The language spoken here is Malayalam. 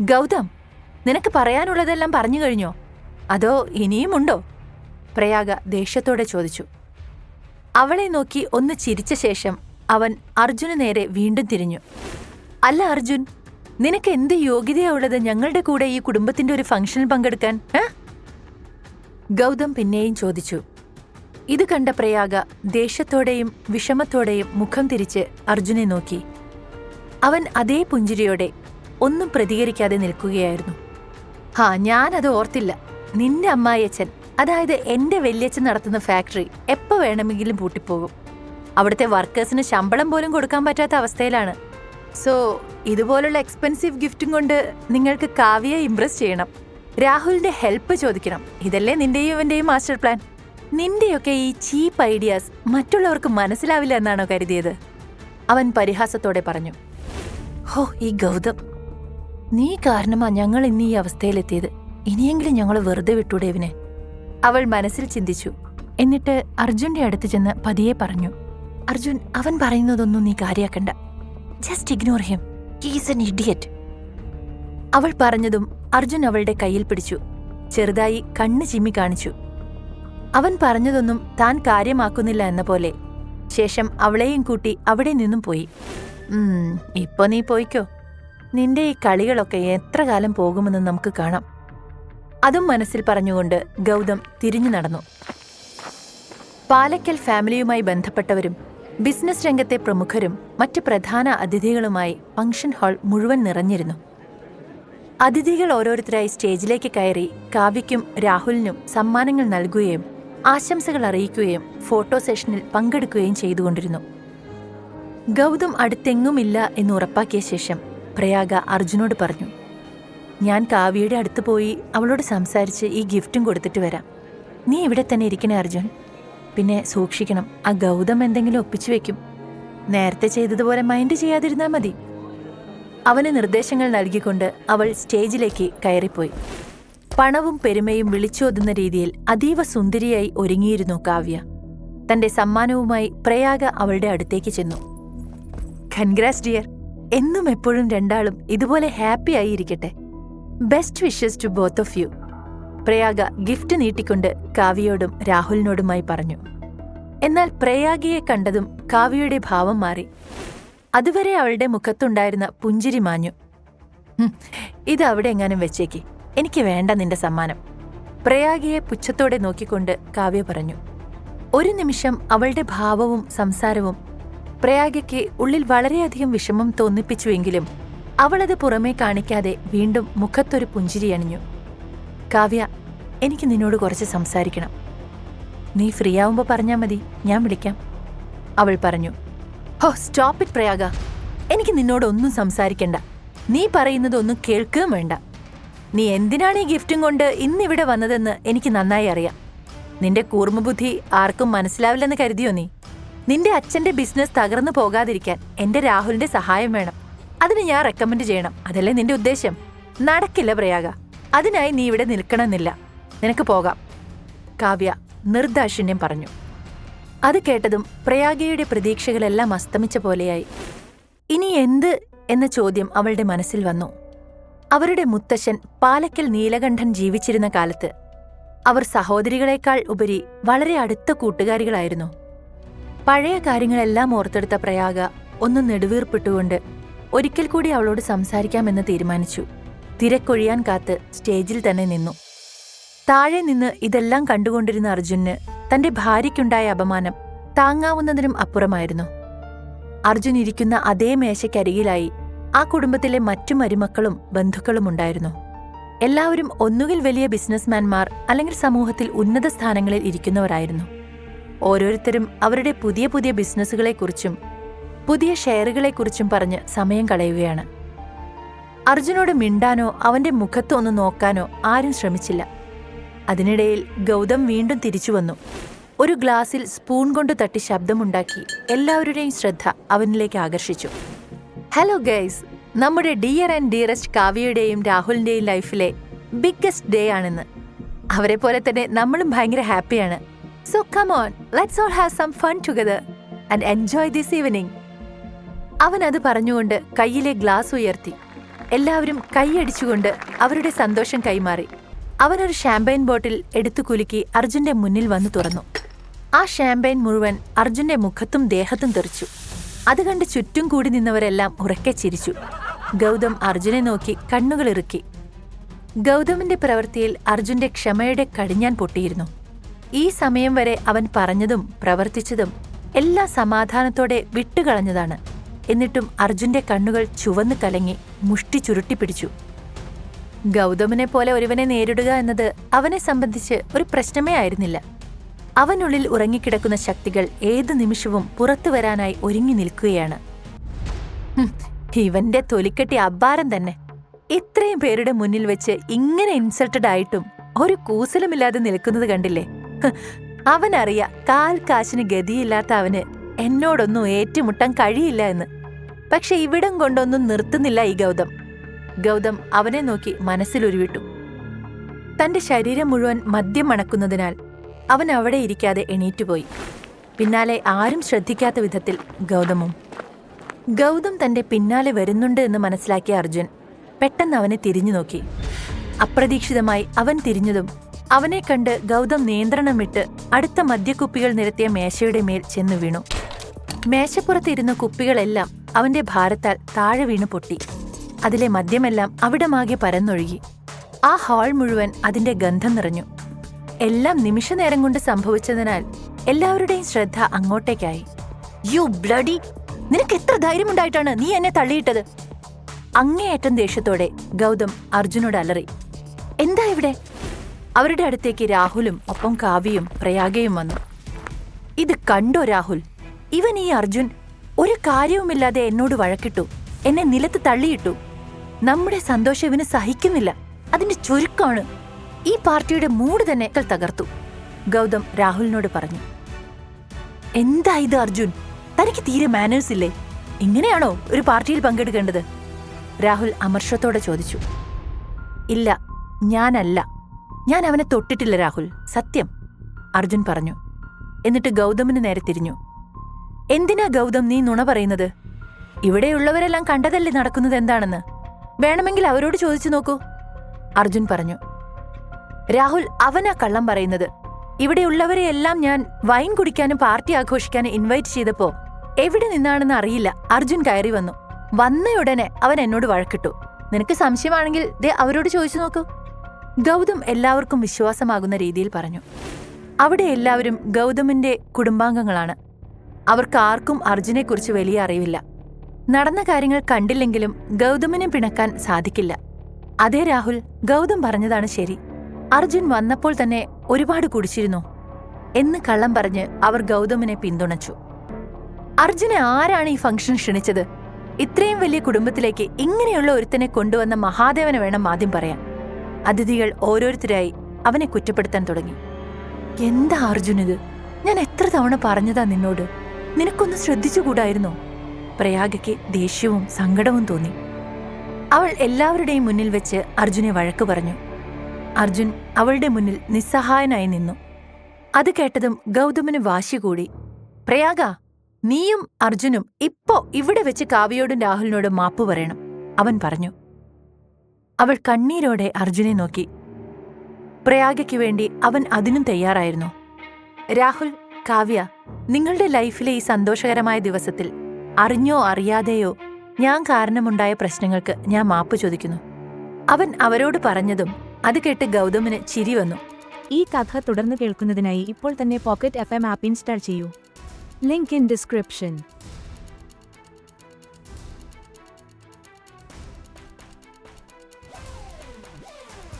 ഗൗതം നിനക്ക് പറയാനുള്ളതെല്ലാം പറഞ്ഞു കഴിഞ്ഞോ? അതോ ഇനിയുമുണ്ടോ? പ്രയാഗ ദേഷ്യത്തോടെ ചോദിച്ചു. അവളെ നോക്കി ഒന്ന് ചിരിച്ച ശേഷം അവൻ അർജുന് നേരെ വീണ്ടും തിരിഞ്ഞു. അല്ല അർജുൻ നിനക്ക് എന്ത് യോഗ്യതയുള്ളത് ഞങ്ങളുടെ കൂടെ ഈ കുടുംബത്തിന്റെ ഒരു ഫംഗ്ഷനിൽ പങ്കെടുക്കാൻ ഗൗതം പിന്നെയും ചോദിച്ചു. ഇത് കണ്ട പ്രയാഗ ദേഷ്യത്തോടെയും വിഷമത്തോടെയും മുഖം തിരിച്ച് അർജുനെ നോക്കി. അവൻ അതേ പുഞ്ചിരിയോടെ ഒന്നും പ്രതികരിക്കാതെ നിൽക്കുകയായിരുന്നു. ഹാ ഞാനത് ഓർത്തില്ല. നിന്റെ അമ്മായിയച്ഛൻ അതായത് എന്റെ വല്യച്ഛൻ നടത്തുന്ന ഫാക്ടറി എപ്പോ വേണമെങ്കിലും പൂട്ടിപ്പോകും. അവിടുത്തെ വർക്കേഴ്സിന് ശമ്പളം പോലും കൊടുക്കാൻ പറ്റാത്ത അവസ്ഥയിലാണ്. സോ ഇതുപോലുള്ള എക്സ്പെൻസീവ് ഗിഫ്റ്റും കൊണ്ട് നിങ്ങൾക്ക് കാവ്യയെ ഇംപ്രസ് ചെയ്യണം. രാഹുലിന്റെ ഹെൽപ്പ് ചോദിക്കണം. ഇതല്ലേ നിന്റെയും ഇവന്റെയും മാസ്റ്റർ പ്ലാൻ. നിന്റെയൊക്കെ ഈ ചീപ്പ് ഐഡിയാസ് മറ്റുള്ളവർക്ക് മനസ്സിലാവില്ല എന്നാണോ കരുതിയത്? അവൻ പരിഹാസത്തോടെ പറഞ്ഞു. ഹോ ഈ ഗൗതം. നീ കാരണമാ ഞങ്ങൾ ഇന്ന് ഈ അവസ്ഥയിലെത്തിയത്. ഇനിയെങ്കിലും ഞങ്ങൾ വെറുതെ വിട്ടൂടെ ഇവനെ? അവൾ മനസ്സിൽ ചിന്തിച്ചു. എന്നിട്ട് അർജുന്റെ അടുത്ത് ചെന്ന് പതിയെ പറഞ്ഞു അർജുൻ അവൻ പറയുന്നതൊന്നും നീ കാര്യാക്കണ്ട. Just ignore him he's an idiot അവൾ പറഞ്ഞതും അർജുൻ അവളുടെ കയ്യിൽ പിടിച്ചു ചെറുതായി കണ്ണ് ചിമ്മി കാണിച്ചു. അവൻ പറഞ്ഞതൊന്നും താൻ കാര്യമാക്കുന്നില്ല എന്ന പോലെ. ശേഷം അവളെയും കൂട്ടി അവിടെ നിന്നും പോയി. ഇപ്പൊ നീ പോയിക്കോ. നിന്റെ ഈ കളികളൊക്കെ എത്ര കാലം പോകുമെന്ന് നമുക്ക് കാണാം. അതും മനസ്സിൽ പറഞ്ഞുകൊണ്ട് ഗൗതം തിരിഞ്ഞു നടന്നു. പാലക്കൽ ഫാമിലിയുമായി ബന്ധപ്പെട്ടവരും ബിസിനസ് രംഗത്തെ പ്രമുഖരും മറ്റ് പ്രധാന അതിഥികളുമായി ഫംഗ്ഷൻ ഹാൾ മുഴുവൻ നിറഞ്ഞിരുന്നു. അതിഥികൾ ഓരോരുത്തരായി സ്റ്റേജിലേക്ക് കയറി കാവ്യയ്ക്കും രാഹുലിനും സമ്മാനങ്ങൾ നൽകുകയും ആശംസകൾ അറിയിക്കുകയും ഫോട്ടോ സെഷനിൽ പങ്കെടുക്കുകയും ചെയ്തുകൊണ്ടിരുന്നു. ഗൗതം അടുത്തെങ്ങുമില്ല എന്ന് ഉറപ്പാക്കിയ ശേഷം പ്രയാഗ അർജുനോട് പറഞ്ഞു ഞാൻ കാവ്യയുടെ അടുത്ത് പോയി അവളോട് സംസാരിച്ച് ഈ ഗിഫ്റ്റും കൊടുത്തിട്ട് വരാം. നീ ഇവിടെ തന്നെ ഇരിക്കണേ അർജുൻ. പിന്നെ സൂക്ഷിക്കണം ആ ഗൗതം എന്തെങ്കിലും ഒപ്പിച്ചു വെക്കും. നേരത്തെ ചെയ്തതുപോലെ മൈൻഡ് ചെയ്യാതിരുന്നാൽ മതി. അവന് നിർദ്ദേശങ്ങൾ നൽകിക്കൊണ്ട് അവൾ സ്റ്റേജിലേക്ക് കയറിപ്പോയി. പണവും പെരുമയും വിളിച്ചോതുന്ന രീതിയിൽ അതീവ സുന്ദരിയായി ഒരുങ്ങിയിരുന്നു കാവ്യ. തന്റെ സമ്മാനവുമായി പ്രയാഗ അവളുടെ അടുത്തേക്ക് ചെന്നു. കൺഗ്രാസ് ഡിയർ എന്നും എപ്പോഴും രണ്ടാളും ഇതുപോലെ ഹാപ്പി ആയിരിക്കട്ടെ. Best wishes to both of you Prayaga gift നീട്ടിക്കൊണ്ട് കാവ്യയോടും രാഹുലിനോടുമായി പറഞ്ഞു. എന്നാൽ പ്രയാഗിയെ കണ്ടതും കാവ്യയുടെ ഭാവം മാറി. അതുവരെ അവളുടെ മുഖത്തുണ്ടായിരുന്ന പുഞ്ചിരി മാഞ്ഞു. ഇത് അവിടെ എങ്ങാനും വെച്ചേക്ക്. എനിക്ക് വേണ്ട നിന്റെ സമ്മാനം. പ്രയാഗിയെ പുച്ഛത്തോടെ നോക്കിക്കൊണ്ട് കാവ്യ പറഞ്ഞു. ഒരു നിമിഷം അവളുടെ ഭാവവും സംസാരവും പ്രയാഗയ്ക്ക് ഉള്ളിൽ വളരെയധികം വിഷമം തോന്നിപ്പിച്ചുവെങ്കിലും അവളത് പുറമേ കാണിക്കാതെ വീണ്ടും മുഖത്തൊരു പുഞ്ചിരി അണിഞ്ഞു. കാവ്യ എനിക്ക് നിന്നോട് കുറച്ച് സംസാരിക്കണം. നീ ഫ്രീ ആവുമ്പോൾ പറഞ്ഞാൽ മതി ഞാൻ വിളിക്കാം. അവൾ പറഞ്ഞു ഹോ സ്റ്റോപ്പ് ഇറ്റ് പ്രയാഗ. എനിക്ക് നിന്നോടൊന്നും സംസാരിക്കണ്ട. നീ പറയുന്നതൊന്നും കേൾക്കുകയും വേണ്ട. നീ എന്തിനാണ് ഈ ഗിഫ്റ്റും കൊണ്ട് ഇന്നിവിടെ വന്നതെന്ന് എനിക്ക് നന്നായി അറിയാം. നിന്റെ കൂർമ്മബുദ്ധി ആർക്കും മനസ്സിലാവില്ലെന്ന് കരുതിയോ നീ? നിന്റെ അച്ഛന്റെ ബിസിനസ് തകർന്നു പോകാതിരിക്കാൻ എന്റെ രാഹുലിന്റെ സഹായം വേണം. അതിന് ഞാൻ റെക്കമെൻഡ് ചെയ്യണം. അതല്ലേ നിന്റെ ഉദ്ദേശം? നടക്കില്ല പ്രയാഗ. അതിനായി നീ ഇവിടെ നിൽക്കണമെന്നില്ല. നിനക്ക് പോകാം. കാവ്യ നിർദാക്ഷിണ്യം പറഞ്ഞു. അത് കേട്ടതും പ്രയാഗയുടെ പ്രതീക്ഷകളെല്ലാം അസ്തമിച്ച പോലെയായി. ഇനി എന്ത് എന്ന ചോദ്യം അവളുടെ മനസ്സിൽ വന്നു. അവരുടെ മുത്തശ്ശൻ പാലക്കൽ നീലകണ്ഠൻ ജീവിച്ചിരുന്ന കാലത്ത്. അവർ സഹോദരികളെക്കാൾ ഉപരി വളരെ അടുത്ത കൂട്ടുകാരികളായിരുന്നു. പഴയ കാര്യങ്ങളെല്ലാം ഓർത്തെടുത്ത പ്രയാഗ ഒന്ന് നെടുവീർപ്പിട്ടുകൊണ്ട് ഒരിക്കൽ കൂടി അവളോട് സംസാരിക്കാമെന്ന് തീരുമാനിച്ചു. തിരക്കൊഴിയാൻ കാത്ത് സ്റ്റേജിൽ തന്നെ നിന്നു. താഴെ നിന്ന് ഇതെല്ലാം കണ്ടുകൊണ്ടിരുന്ന അർജുന് തന്റെ ഭാര്യയ്ക്കുണ്ടായ അപമാനം താങ്ങാവുന്നതിനും അപ്പുറമായിരുന്നു. അർജുൻ ഇരിക്കുന്ന അതേ മേശയ്ക്കരികിലായി ആ കുടുംബത്തിലെ മറ്റു മരുമക്കളും ബന്ധുക്കളും ഉണ്ടായിരുന്നു. എല്ലാവരും ഒന്നുകിൽ വലിയ ബിസിനസ്മാൻമാർ അല്ലെങ്കിൽ സമൂഹത്തിൽ ഉന്നത സ്ഥാനങ്ങളിൽ ഇരിക്കുന്നവരായിരുന്നു. ഓരോരുത്തരും അവരുടെ പുതിയ പുതിയ ബിസിനസ്സുകളെക്കുറിച്ചും പുതിയ ഷെയറുകളെക്കുറിച്ചും പറഞ്ഞ് സമയം കളയുകയാണ്. അർജുനോട് മിണ്ടാനോ അവന്റെ മുഖത്തൊന്ന് നോക്കാനോ ആരും ശ്രമിച്ചില്ല. അതിനിടയിൽ ഗൗതം വീണ്ടും തിരിച്ചു വന്നു. ഒരു ഗ്ലാസിൽ സ്പൂൺ കൊണ്ട് തട്ടി ശബ്ദമുണ്ടാക്കി എല്ലാവരുടെയും ശ്രദ്ധ അവനിലേക്ക് ആകർഷിച്ചു. ഹലോ ഗൈസ് നമ്മുടെ ഡിയർ ആൻഡ് ഡിയറസ്റ്റ് കാവ്യയുടെയും രാഹുലിന്റെയും ലൈഫിലെ ബിഗ്ഗസ്റ്റ് ഡേ ആണെന്ന്. അവരെ പോലെ തന്നെ നമ്മളും ഭയങ്കര ഹാപ്പിയാണ് so come on let's all have some fun together and enjoy this evening അവൻ അത് പറഞ്ഞുകൊണ്ട് കയ്യിലെ ഗ്ലാസ് ഉയർത്തി. എല്ലാവരും കൈയടിച്ചുകൊണ്ട് അവരുടെ സന്തോഷം കൈമാറി. അവനൊരു ഷാമ്പയിൻ ബോട്ടിൽ എടുത്തു കുലുക്കി അർജുന്റെ മുന്നിൽ വന്നു തുറന്നു. ആ ഷാമ്പയിൻ മുഴുവൻ അർജുന്റെ മുഖത്തും ദേഹത്തും തെറിച്ചു. അത് കണ്ട് ചുറ്റും കൂടി നിന്നവരെല്ലാം ഉറക്കെ ചിരിച്ചു. ഗൗതം അർജുനെ നോക്കി കണ്ണുകൾ ഇറുക്കി. ഗൗതമിന്റെ പ്രവൃത്തിയിൽ അർജുന്റെ ക്ഷമയുടെ കടിഞ്ഞാൻ പൊട്ടിയിരുന്നു. ഈ സമയം വരെ അവൻ പറഞ്ഞതും പ്രവർത്തിച്ചതും എല്ലാം സമാധാനത്തോടെ വിട്ടുകളഞ്ഞതാണ്. എന്നിട്ടും അർജുന്റെ കണ്ണുകൾ ചുവന്നു കലങ്ങി മുഷ്ടി ചുരുട്ടിപ്പിടിച്ചു ഗൗതമനെ പോലെ ഒരുവനെ നേരിടുക എന്നത് അവനെ സംബന്ധിച്ച് ഒരു പ്രശ്നമേ ആയിരുന്നില്ല. അവനുള്ളിൽ ഉറങ്ങിക്കിടക്കുന്ന ശക്തികൾ ഏതു നിമിഷവും പുറത്തു വരാനായി ഒരുങ്ങി നിൽക്കുകയാണ്. ഇവന്റെ തൊലിക്കെട്ടി അബ്ബാരം തന്നെ. ഇത്രയും പേരുടെ മുന്നിൽ വെച്ച് ഇങ്ങനെ ഇൻസൾട്ടഡ് ആയിട്ടും ഒരു കൂസലുമില്ലാതെ നിൽക്കുന്നത് കണ്ടില്ലേ? അവനറിയ കാൽ കാശിന് ഗതിയില്ലാത്ത അവന് എന്നോടൊന്നും ഏറ്റുമുട്ടാൻ കഴിയില്ല എന്ന്. പക്ഷെ ഇവിടം കൊണ്ടൊന്നും നിർത്തുന്നില്ല ഈ ഗൗതം. ഗൗതം അവനെ നോക്കി മനസ്സിലുരുവിട്ടു. തന്റെ ശരീരം മുഴുവൻ മദ്യം മണക്കുന്നതിനാൽ അവൻ അവിടെ ഇരിക്കാതെ എണീറ്റുപോയി. പിന്നാലെ ആരും ശ്രദ്ധിക്കാത്ത വിധത്തിൽ ഗൗതമും. ഗൗതം തന്റെ പിന്നാലെ വരുന്നുണ്ട് എന്ന് മനസ്സിലാക്കിയ അർജുൻ പെട്ടെന്ന് അവനെ തിരിഞ്ഞു നോക്കി. അപ്രതീക്ഷിതമായി അവൻ തിരിഞ്ഞതും അവനെ കണ്ട് ഗൗതം നിയന്ത്രണം വിട്ട് അടുത്ത മദ്യക്കുപ്പികൾ നിരത്തിയ മേശയുടെ മേൽ ചെന്നു വീണു. മേശപ്പുറത്തിരുന്ന കുപ്പികളെല്ലാം അവന്റെ ഭാരത്താൽ താഴെ വീണു പൊട്ടി. അതിലെ മദ്യമെല്ലാം അവിടമാകെ പരന്നൊഴുകി. ആ ഹാൾ മുഴുവൻ അതിന്റെ ഗന്ധം നിറഞ്ഞു. എല്ലാം നിമിഷനേരം കൊണ്ട് സംഭവിച്ചതിനാൽ എല്ലാവരുടെയും ശ്രദ്ധ അങ്ങോട്ടേക്കായി. You bloody! നിനക്ക് എത്ര ധൈര്യമുണ്ടായിട്ടാണ് നീ എന്നെ തള്ളിയിട്ടത്? അങ്ങേയറ്റം ദേഷ്യത്തോടെ ഗൗതം അർജുനോട് അലറി. എന്താ ഇവിടെ? അവരുടെ അടുത്തേക്ക് രാഹുലും ഒപ്പം കാവ്യയും പ്രയാഗയും വന്നു. ഇത് കണ്ടോ രാഹുൽ? ഇവൻ ഈ അർജുൻ ഒരു കാര്യവുമില്ലാതെ എന്നോട് വഴക്കിട്ടു എന്നെ നിലത്ത് തള്ളിയിട്ടു. നമ്മുടെ സന്തോഷം ഇവന് സഹിക്കുന്നില്ല അതിന്റെ ചുരുക്കമാണ്. ഈ പാർട്ടിയുടെ മൂഡ് തന്നെ തകർത്തു. ഗൗതം രാഹുലിനോട് പറഞ്ഞു എന്താ ഇത് അർജുൻ? തനിക്ക് തീരെ മാനേഴ്സ് ഇല്ലേ? ഇങ്ങനെയാണോ ഒരു പാർട്ടിയിൽ പങ്കെടുക്കേണ്ടത്? രാഹുൽ അമർഷത്തോടെ ചോദിച്ചു ഇല്ല ഞാനല്ല. ഞാൻ അവനെ തൊട്ടിട്ടില്ല രാഹുൽ. സത്യം. അർജുൻ പറഞ്ഞു. എന്നിട്ട് ഗൗതമിന് നേരെ തിരിഞ്ഞു. എന്തിനാ ഗൗതം നീ നുണ പറയുന്നത്? ഇവിടെയുള്ളവരെല്ലാം കണ്ടതല്ലേ നടക്കുന്നത് എന്താണെന്ന്? വേണമെങ്കിൽ അവരോട് ചോദിച്ചു നോക്കൂ. അർജുൻ പറഞ്ഞു. രാഹുൽ അവനാ കള്ളം പറയുന്നത്. ഇവിടെയുള്ളവരെയെല്ലാം ഞാൻ വൈൻ കുടിക്കാനും പാർട്ടി ആഘോഷിക്കാനും ഇൻവൈറ്റ് ചെയ്തപ്പോ എവിടെ നിന്നാണെന്ന് അറിയില്ല. അർജുൻ കയറി വന്നു. വന്നയുടനെ അവൻ എന്നോട് വഴക്കിട്ടു. നിനക്ക് സംശയമാണെങ്കിൽ ദേ അവരോട് ചോദിച്ചു നോക്കൂ. ഗൗതം എല്ലാവർക്കും വിശ്വാസമാകുന്ന രീതിയിൽ പറഞ്ഞു. അവിടെ എല്ലാവരും ഗൗതമിന്റെ കുടുംബാംഗങ്ങളാണ്. അവർക്ക് ആർക്കും അർജുനെക്കുറിച്ച് വലിയ അറിവില്ല. നടന്ന കാര്യങ്ങൾ കണ്ടില്ലെങ്കിലും ഗൗതമിനെ പിണക്കാൻ സാധിക്കില്ല. അതേ രാഹുൽ ഗൗതം പറഞ്ഞതാണ് ശരി. അർജുൻ വന്നപ്പോൾ തന്നെ ഒരുപാട് കുടിച്ചിരുന്നു എന്ന് കള്ളം പറഞ്ഞ് അവർ ഗൗതമിനെ പിന്തുണച്ചു. അർജുനെ ആരാണ് ഈ ഫംഗ്ഷൻ ക്ഷണിച്ചത്? ഇത്രയും വലിയ കുടുംബത്തിലേക്ക് ഇങ്ങനെയുള്ള ഒരുത്തനെ കൊണ്ടുവന്ന മഹാദേവനെ വേണം ആദ്യം പറയാൻ. അതിഥികൾ ഓരോരുത്തരായി അവനെ കുറ്റപ്പെടുത്താൻ തുടങ്ങി. എന്താ അർജുൻ ഇത്? ഞാൻ എത്ര തവണ പറഞ്ഞതാ നിന്നോട്? നിനക്കൊന്ന് ശ്രദ്ധിച്ചുകൂടായിരുന്നോ? പ്രയാഗയ്ക്ക് ദേഷ്യവും സങ്കടവും തോന്നി. അവൾ എല്ലാവരുടെയും മുന്നിൽ വെച്ച് അർജുനെ വഴക്ക് പറഞ്ഞു. അർജുൻ അവളുടെ മുന്നിൽ നിസ്സഹായനായി നിന്നു. അത് കേട്ടതും ഗൗതമന് വാശി കൂടി. പ്രയാഗ നീയും അർജുനും ഇപ്പോ ഇവിടെ വെച്ച് കാവ്യയോടും രാഹുലിനോടും മാപ്പ് പറയണം അവൻ പറഞ്ഞു. അവൾ കണ്ണീരോടെ അർജുനെ നോക്കി. പ്രയാഗയ്ക്ക് വേണ്ടി അവൻ അതിനും തയ്യാറായിരുന്നു. രാഹുൽ കാവ്യ നിങ്ങളുടെ ലൈഫിലെ ഈ സന്തോഷകരമായ ദിവസത്തിൽ അറിഞ്ഞോ അറിയാതെയോ ഞാൻ കാരണമുണ്ടായ പ്രശ്നങ്ങൾക്ക് ഞാൻ മാപ്പ് ചോദിക്കുന്നു. അവൻ അവരോട് പറഞ്ഞതും അത് കേട്ട് ഗൗതമിന് ചിരി വന്നു. ഈ കഥ തുടർന്ന് കേൾക്കുന്നതിനായി ഇപ്പോൾ തന്നെ pocket F M app install ചെയ്യൂ. Link in description.